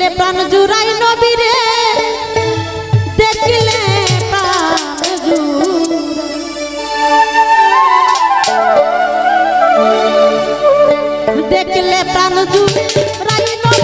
দেখলে প্রাণ জুড়াই নবীরে দেখলে দেখলে প্রাণ জুড়াই নবী